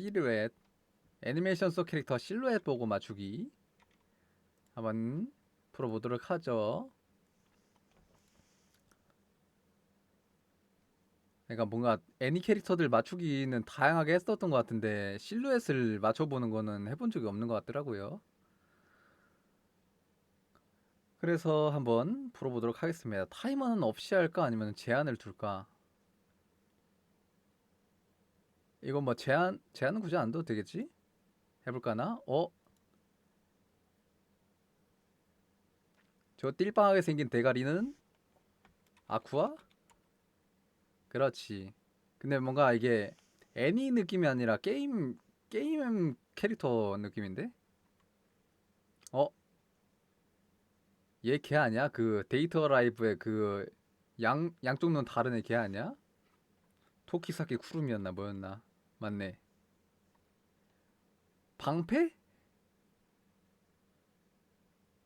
실루엣 애니메이션 속 캐릭터 실루엣 보고 맞추기 한번 풀어보도록 하죠. 그러니까 뭔가 애니 캐릭터들 맞추기는 다양하게 했었던 것 같은데 실루엣을 맞춰보는 거는 해본 적이 없는 것 같더라고요. 그래서 한번 풀어보도록 하겠습니다. 타이머는 없이 할까 아니면 제한을 둘까? 이거 뭐 제한 제한은 굳이 안 둬도 되겠지? 해볼까나? 어? 저 띨빵하게 생긴 대가리는 아쿠아? 그렇지. 근데 뭔가 이게 애니 느낌이 아니라 게임 게임 캐릭터 느낌인데? 어? 얘 걔 아니야? 그 데이터 라이브의 그 양 양쪽 눈 다른 애 걔 아니야? 토키사키 쿠루미였나 뭐였나? 맞네. 방패?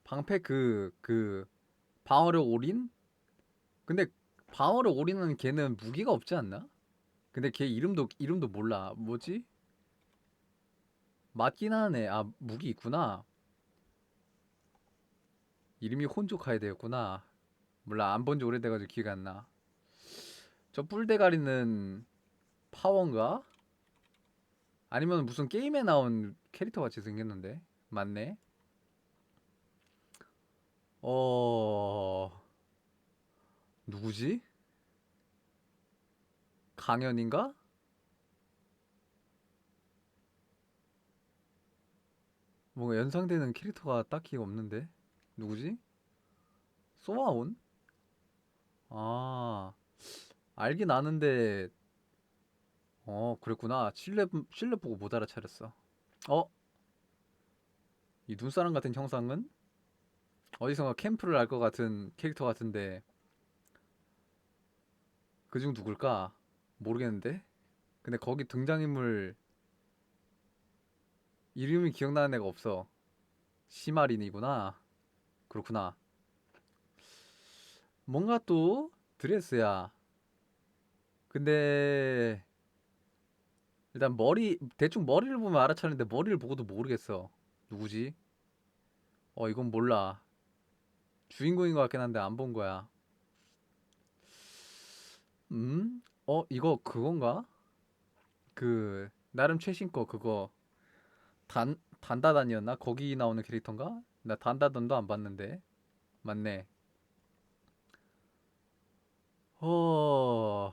방패 그 그 방어력 올인? 근데 방어력 올인은 걔는 무기가 없지 않나? 근데 걔 이름도 이름도 몰라. 뭐지? 맞긴 하네. 아 무기 있구나. 이름이 혼조카이데였구나. 몰라 안 본 지 오래돼가지고 기억이 안 나. 저 뿔대가리는 파워인가? 아니면 무슨 게임에 나온 캐릭터 같이 생겼는데 맞네. 어 누구지? 강연인가? 뭔가 연상되는 캐릭터가 딱히 없는데 누구지? 소아온? 아 알긴 아는데 어 그랬구나. 실내 실내 보고 못 알아차렸어. 어? 이 눈사람 같은 형상은? 어디선가 캠프를 알 것 같은 캐릭터 같은데. 그중 누굴까? 모르겠는데? 근데 거기 등장인물 이름이 기억나는 애가 없어. 시마린이구나. 그렇구나. 뭔가 또 드레스야. 근데 일단 머리 대충 머리를 보면 알아차는데 머리를 보고도 모르겠어. 누구지? 어 이건 몰라. 주인공인 것 같긴 한데 안 본 거야. 음? 어 이거 그건가? 그 나름 최신 거 그거 단 단다단이었나? 거기 나오는 캐릭터인가? 나 단다단도 안 봤는데. 맞네. 어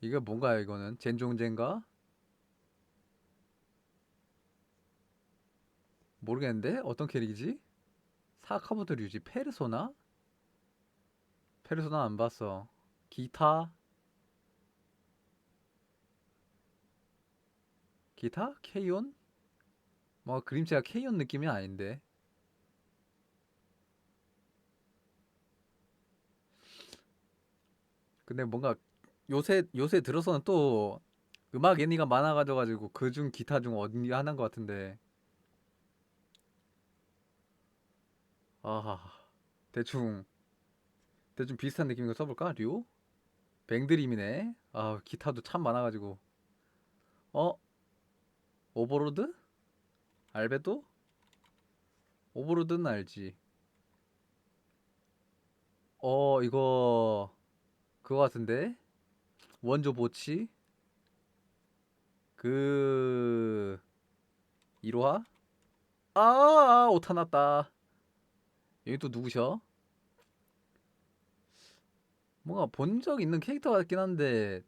이게 뭔가요 이거는? 젠종젠가? 모르겠는데 어떤 캐릭이지? 사카모토 류지 페르소나? 페르소나 안 봤어. 기타? 기타? 케이온? 뭐 그림체가 케이온 느낌이 아닌데. 근데 뭔가 요새 요새 들어서는 또 음악 애니가 많아가지고 그중 기타 중 어디 하나인 것 같은데. 아, 대충 대충 비슷한 느낌인 거 써볼까? 류? 뱅드림이네. 아, 기타도 참 많아가지고. 어? 오버로드? 알베도? 오버로드는 알지. 어, 이거 그거 같은데? 원조 보치? 그 이로하? 아, 아, 오타 났다. 여기 또 누구셔? 뭔가 본 적 있는 캐릭터 같긴 한데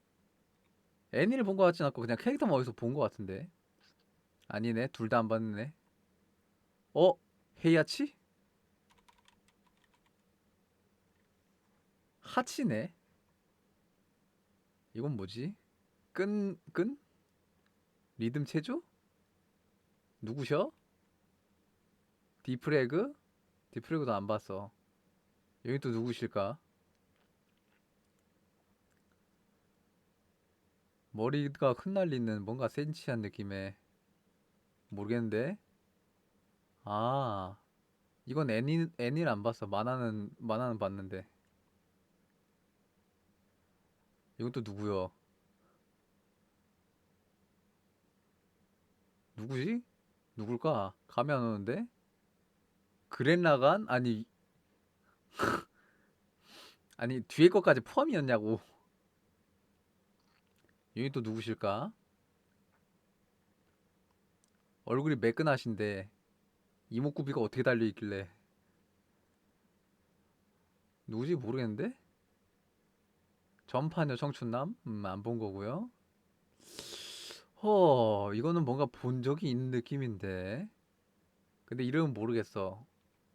애니를 본 것 같진 않고 그냥 캐릭터만 어디서 본 것 같은데 아니네 둘 다 안 봤네 어? 헤이아치? 하치네 이건 뭐지? 끈? 끈? 리듬 체조? 누구셔? 디프레그? 디프레그도 안 봤어. 여기 또 누구실까? 머리가 흩날리는 뭔가 센치한 느낌의 모르겠는데. 아, 이건 애니 애니를 안 봤어. 만화는 만화는 봤는데. 이건 또 누구요? 누구지? 누굴까? 감이 안 오는데? 그랜라간? 아니 아니 뒤에 것까지 포함이었냐고 여기 또 누구실까? 얼굴이 매끈하신데 이목구비가 어떻게 달려 있길래 누구지 모르겠는데? 전파녀 청춘남? 음, 안 본 거고요. 허, 이거는 뭔가 본 적이 있는 느낌인데. 근데 이름은 모르겠어.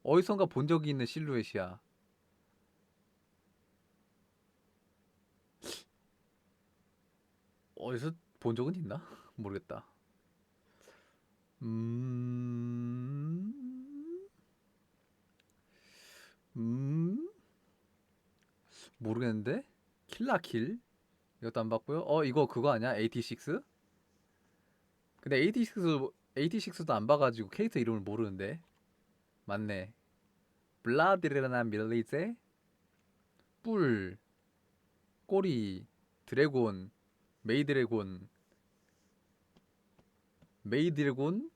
어디선가 본 적이 있는 실루엣이야. 어디서 본 적은 있나? 모르겠다. 음, 음, 모르겠는데? 킬라킬? 이것도 안 봤고요. 어, 이거 그거 아니야? 86? 근데 86, 86도 안 봐가지고 캐릭터 이름을 모르는데. 맞네. 블라디르나 밀리제? 뿔, 꼬리, 드래곤, 메이드래곤, 메이드래곤?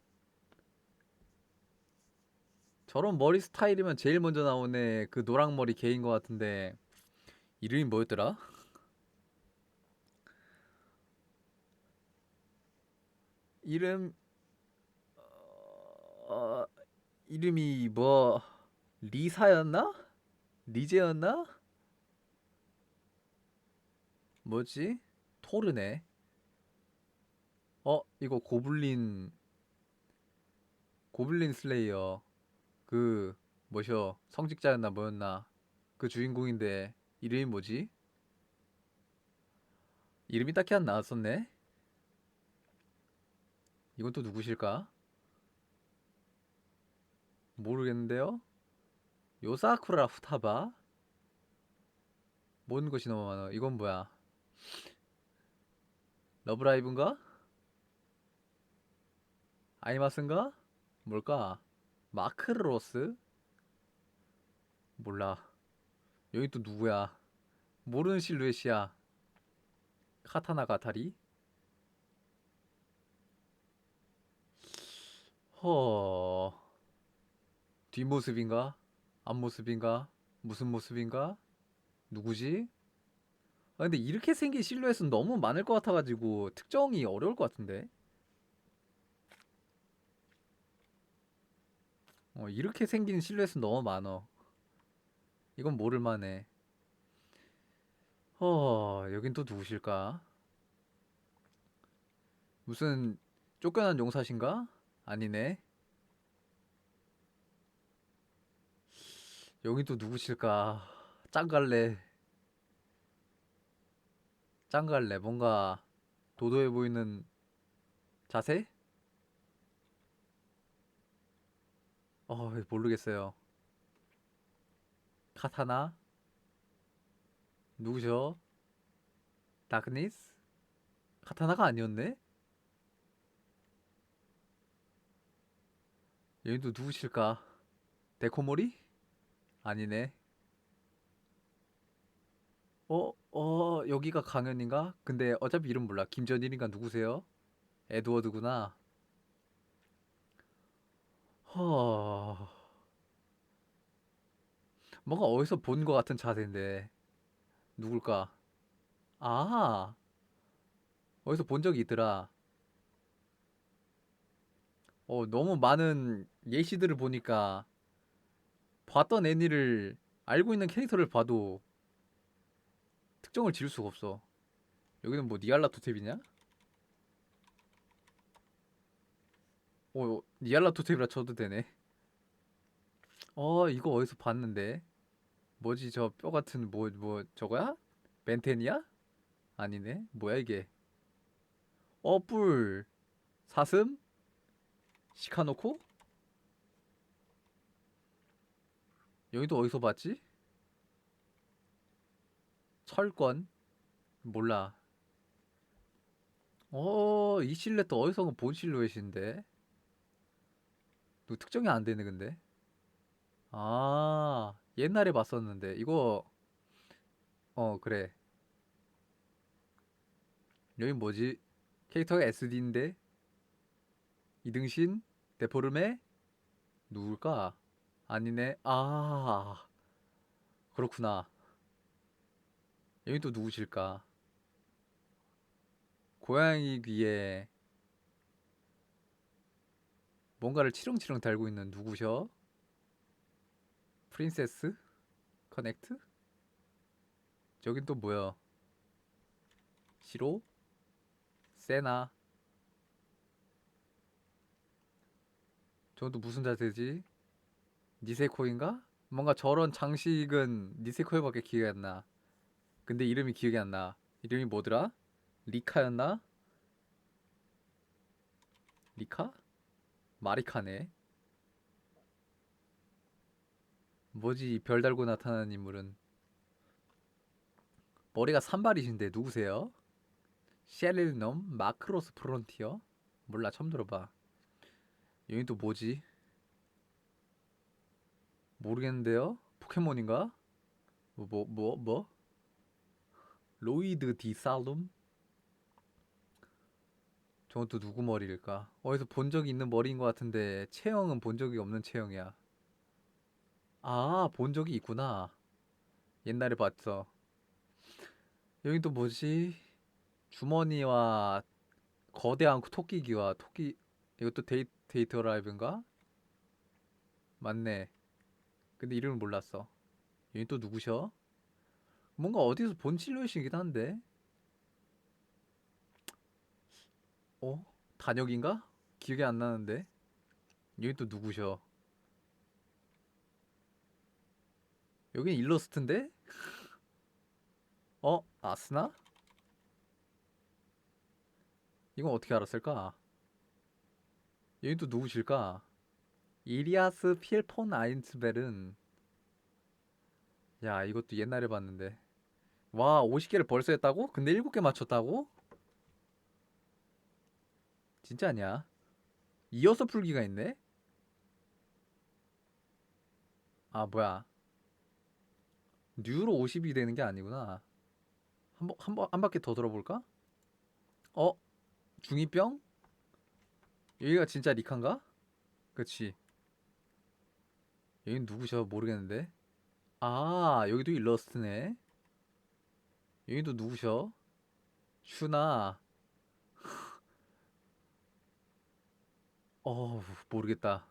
저런 머리 스타일이면 제일 먼저 나오네. 그 노랑머리 개인 것 같은데. 이름이 뭐였더라? 이름 어, 이름이 뭐 리사였나? 리제였나? 뭐지? 토르네. 어, 이거 고블린 고블린 슬레이어 그 뭐셔 성직자였나 뭐였나 그 주인공인데 이름이 뭐지? 이름이 딱히 안 나왔었네. 이건 또 누구실까? 모르겠는데요. 요사쿠라 후타바? 뭔 것이 너무 많아. 이건 뭐야? 러브라이브인가? 아이마스인가? 뭘까? 마크로스? 몰라. 여기 또 누구야? 모르는 실루엣이야. 카타나 가타리? 허. 뒷모습인가? 앞모습인가? 무슨 모습인가? 누구지? 아, 근데 이렇게 생긴 실루엣은 너무 많을 것 같아가지고 특정이 어려울 것 같은데? 어, 이렇게 생긴 실루엣은 너무 많어. 이건 모를 만해. 허, 여긴 또 누구실까? 무슨 쫓겨난 용사신가? 아니네. 여긴 또 누구실까? 짱갈래. 짱갈래. 뭔가 도도해 보이는 자세? 어, 모르겠어요. 카타나? 누구죠? 다크니스? 카타나가 아니었네? 여긴 또 누구실까? 데코모리? 아니네. 어, 어, 여기가 강연인가? 근데 어차피 이름 몰라. 김전일인가 누구세요? 에드워드구나. 허, 뭔가 어디서 본 것 같은 자세인데. 누굴까? 아, 어디서 본 적이 있더라. 어, 너무 많은 예시들을 보니까 봤던 애니를 알고 있는 캐릭터를 봐도 특정을 지을 수가 없어. 여기는 뭐 니알라 토탭이냐? 어, 니알라 토탭이라 쳐도 되네. 어, 이거 어디서 봤는데? 뭐지 저 뼈 같은 뭐뭐 저거야? 벤텐이야? 아니네. 뭐야 이게? 어, 뿔. 사슴? 시카노코? 여기도 어디서 봤지? 철권? 몰라. 어, 이 실루엣도 어디서 본 실루엣인데? 누 특정이 안 되네, 근데. 아, 옛날에 봤었는데. 이거, 어, 그래. 여기 뭐지? 캐릭터가 SD인데? 이등신 데포르메 누굴까? 아니네. 아 그렇구나. 여기 또 누구실까? 고양이 귀에 뭔가를 치렁치렁 달고 있는 누구셔? 프린세스? 커넥트? 저긴 또 뭐야? 시로? 세나? 저건 또 무슨 자세지? 니세코인가? 뭔가 저런 장식은 니세코에밖에 기억이 안 나. 근데 이름이 기억이 안 나. 이름이 뭐더라? 리카였나? 리카? 마리카네. 뭐지, 별 달고 나타나는 인물은. 머리가 산발이신데 누구세요? 셰릴넘? 마크로스 프론티어? 몰라, 처음 들어봐. 여긴 또 뭐지? 모르겠는데요? 포켓몬인가? 뭐, 뭐, 뭐, 뭐? 로이드 디 살룸? 저건 또 누구 머리일까? 어디서 본 적이 있는 머리인 것 같은데 체형은 본 적이 없는 체형이야. 아, 본 적이 있구나. 옛날에 봤어. 여긴 또 뭐지? 주머니와 거대한 토끼기와 토끼 이것도 데이, 데이터 라이브인가? 맞네. 근데 이름을 몰랐어. 여긴 또 누구셔? 뭔가 어디서 본 실루엣이긴 한데. 어? 단역인가? 기억이 안 나는데. 여기 또 누구셔? 여긴 일러스트인데? 어? 아스나? 이건 어떻게 알았을까? 여긴 또 누구실까? 이리아스 필폰 아인츠벨은 야 이것도 옛날에 봤는데 와 50개를 벌써 했다고? 근데 7개 맞췄다고? 진짜 아니야 이어서 풀기가 있네? 아 뭐야 뉴로 50이 되는 게 아니구나 한 번, 한 바퀴 더 돌아볼까? 어? 중2병? 여기가 진짜 리칸가? 그치 여긴 누구셔? 모르겠는데. 아 여기도 일러스트네. 여기도 누구셔? 슈나. 어 모르겠다.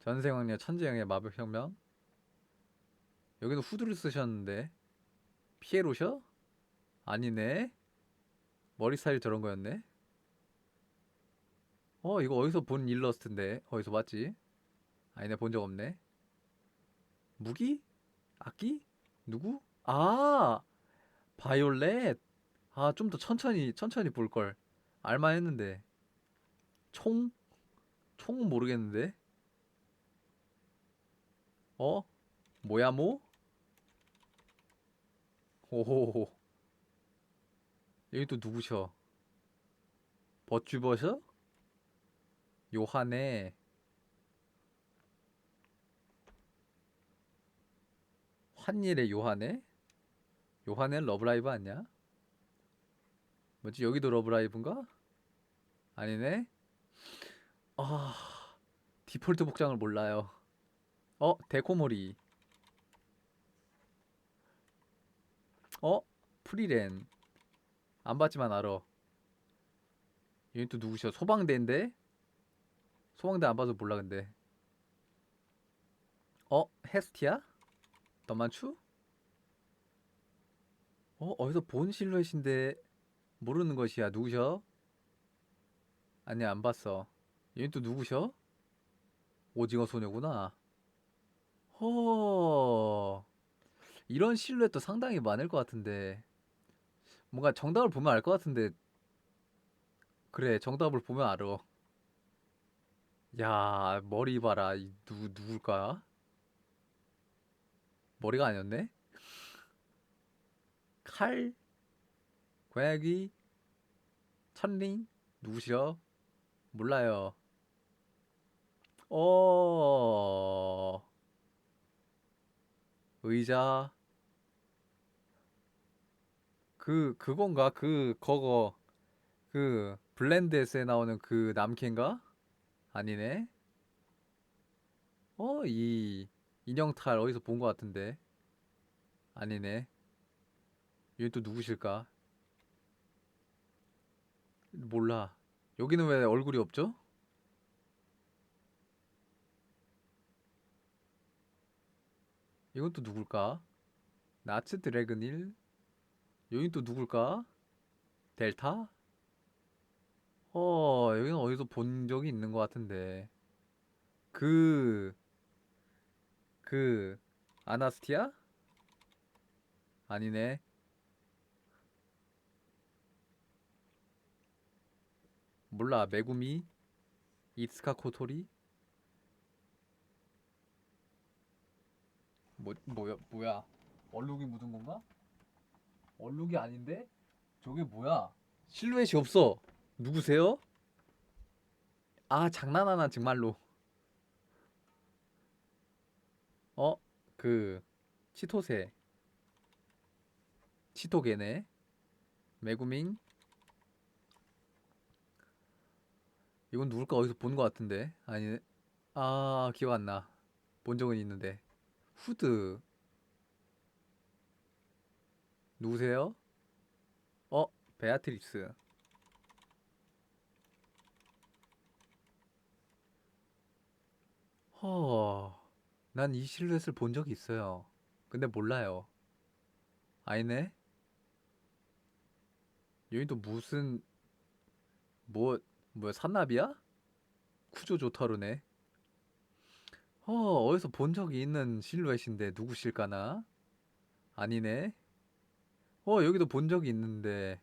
전생왕녀 천재영의 마법혁명? 여기는 후드를 쓰셨는데. 피에로셔? 아니네. 머리 스타일 저런 거였네. 어 이거 어디서 본 일러스트인데? 어디서 봤지? 아니네 본 적 없네 무기? 악기? 누구? 아 바이올렛 아 좀 더 천천히 천천히 볼 걸 알만 했는데 총? 총은 모르겠는데 어? 모야모? 오호호 여기 또 누구셔? 버튜버셔? 요한의 환일의 요한의? 요한의 러브라이브 아니야? 뭐지? 여기도 러브라이브인가? 아니네? 아 디폴트 복장을 몰라요. 어 데코모리. 어 프리렌 안 봤지만 알아. 얘는 또 누구셔? 소방대인데? 소방대 안 봐서 몰라 근데. 어 헤스티야? 너만추? 어 어디서 본 실루엣인데 모르는 것이야 누구셔? 아니 안 봤어 얘는 또 누구셔? 오징어 소녀구나 허 이런 실루엣도 상당히 많을 것 같은데 뭔가 정답을 보면 알 것 같은데 그래 정답을 보면 알아 야 머리 봐라 이 누구 누굴까? 머리가 아니었네? 칼? 고양이? 천링? 누구시여? 몰라요. 어, 의자. 그, 그건가? 그, 그거. 그, 블렌드에서에 나오는 그 남캐인가? 아니네. 어, 이 인형탈 어디서 본 것 같은데. 아니네. 얘 또 누구실까? 몰라. 여기는 왜 얼굴이 없죠? 이건 또 누굴까? 나츠 드래곤 1? 여긴 또 누굴까? 델타? 어, 여기는 어디서 본 적이 있는 것 같은데. 그, 그, 아나스티아? 아니네. 몰라, 메구미? 이츠카 코토리? 뭐, 뭐야, 뭐야. 얼룩이 묻은 건가? 얼룩이 아닌데? 저게 뭐야? 실루엣이 없어. 누구세요? 아, 장난하나, 정말로. 그, 치토세. 치토게네. 메구밍. 이건 누굴까 어디서 본 것 같은데. 아니, 아, 기억 안 나. 본 적은 있는데. 후드. 누구세요? 어, 베아트리스. 허, 난 이 실루엣을 본 적이 있어요. 근데 몰라요. 아니네? 여기 또 무슨, 뭐, 뭐야, 산나비야? 쿠조 조타루네. 어, 어디서 본 적이 있는 실루엣인데 누구실까나? 아니네. 어, 여기도 본 적이 있는데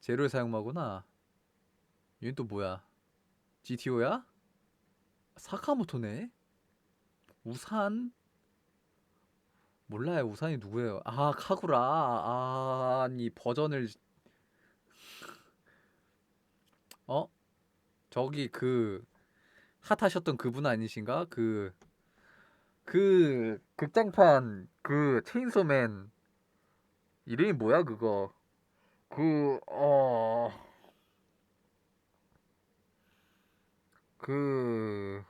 제로의 사용마구나. 얘는 또 뭐야? GTO야? 사카모토네? 우산? 몰라요. 우산이 누구예요? 아, 카구라. 아, 아니 버전을 어? 저기 그 핫하셨던 그분 아니신가? 그 그 극장판 그 체인소맨 이름이 뭐야 그거? 그 어 그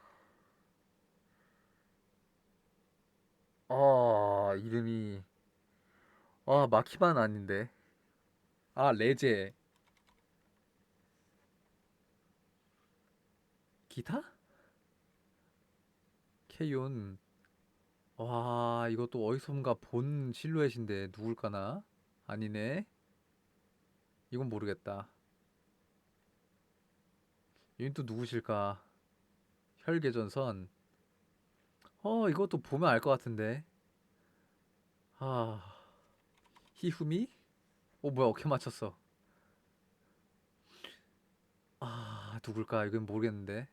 아 이름이 아 마키만 아닌데 아 레제 기타? 케이온 와 이것도 어디선가 본 실루엣인데 누굴까나? 아니네 이건 모르겠다 이건 또 누구실까? 혈계전선 어 이것도 보면 알 것 같은데. 아 히후미? 어 뭐야 어떻게 맞췄어? 아 누굴까? 이건 모르겠는데.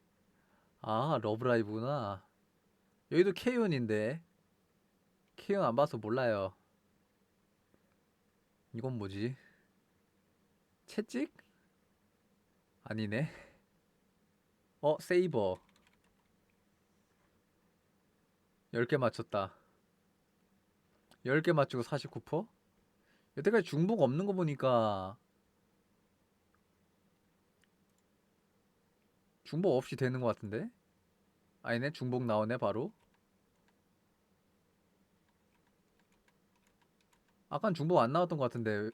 아 러브라이브구나. 여기도 케이온인데. 케이온 안 봐서 몰라요. 이건 뭐지? 채찍? 아니네. 어 세이버 10개 맞췄다. 10개 맞추고 49%? 여태까지 중복 없는 거 보니까 중복 없이 되는 것 같은데? 아니네 중복 나오네 바로. 아깐 중복 안 나왔던 것 같은데.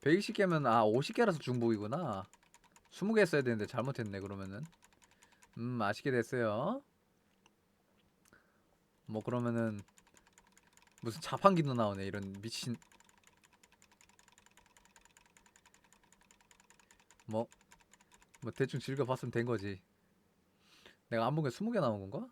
120개면 아 50개라서 중복이구나. 20개 써야 되는데 잘못했네 그러면은. 음 아쉽게 됐어요 뭐 그러면은 무슨 자판기도 나오네 이런 미친 뭐 뭐 대충 즐겨봤으면 된 거지 내가 안 본 게 20개 나온 건가?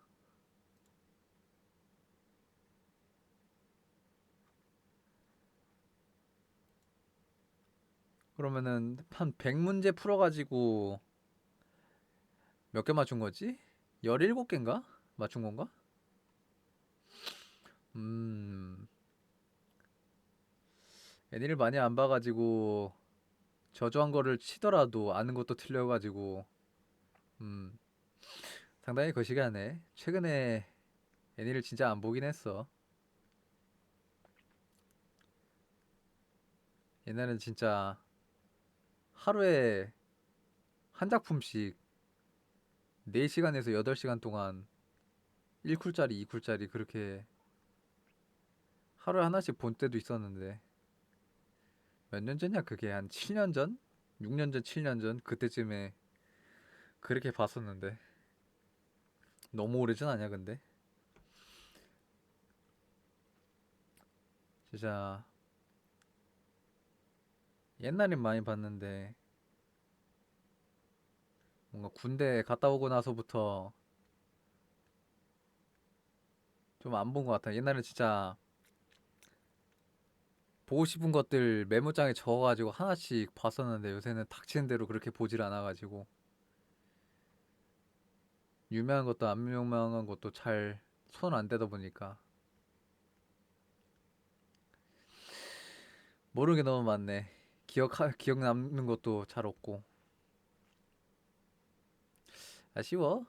그러면은 한 100문제 풀어가지고 몇 개 맞춘 거지? 17개인가? 맞춘 건가? 음, 애니를 많이 안 봐 가지고 저조한 거를 치더라도 아는 것도 틀려 가지고 음, 상당히 거시기하네. 최근에 애니를 진짜 안 보긴 했어. 옛날엔 진짜 하루에 한 작품씩 4시간에서 8시간 동안 1쿨짜리, 2쿨짜리 그렇게 하루에 하나씩 본 때도 있었는데 몇 년 전이야 그게 한 7년 전? 6년 전, 7년 전 그때쯤에 그렇게 봤었는데 너무 오래전 아니야 근데? 진짜 옛날엔 많이 봤는데 뭔가 군대 갔다 오고 나서부터 좀 안 본 것 같아. 옛날엔 진짜 보고 싶은 것들 메모장에 적어가지고 하나씩 봤었는데 요새는 닥치는 대로 그렇게 보질 않아가지고 유명한 것도 안 유명한 것도 잘 손 안 대다 보니까 모르는 게 너무 많네. 기억 기억 남는 것도 잘 없고 아쉬워.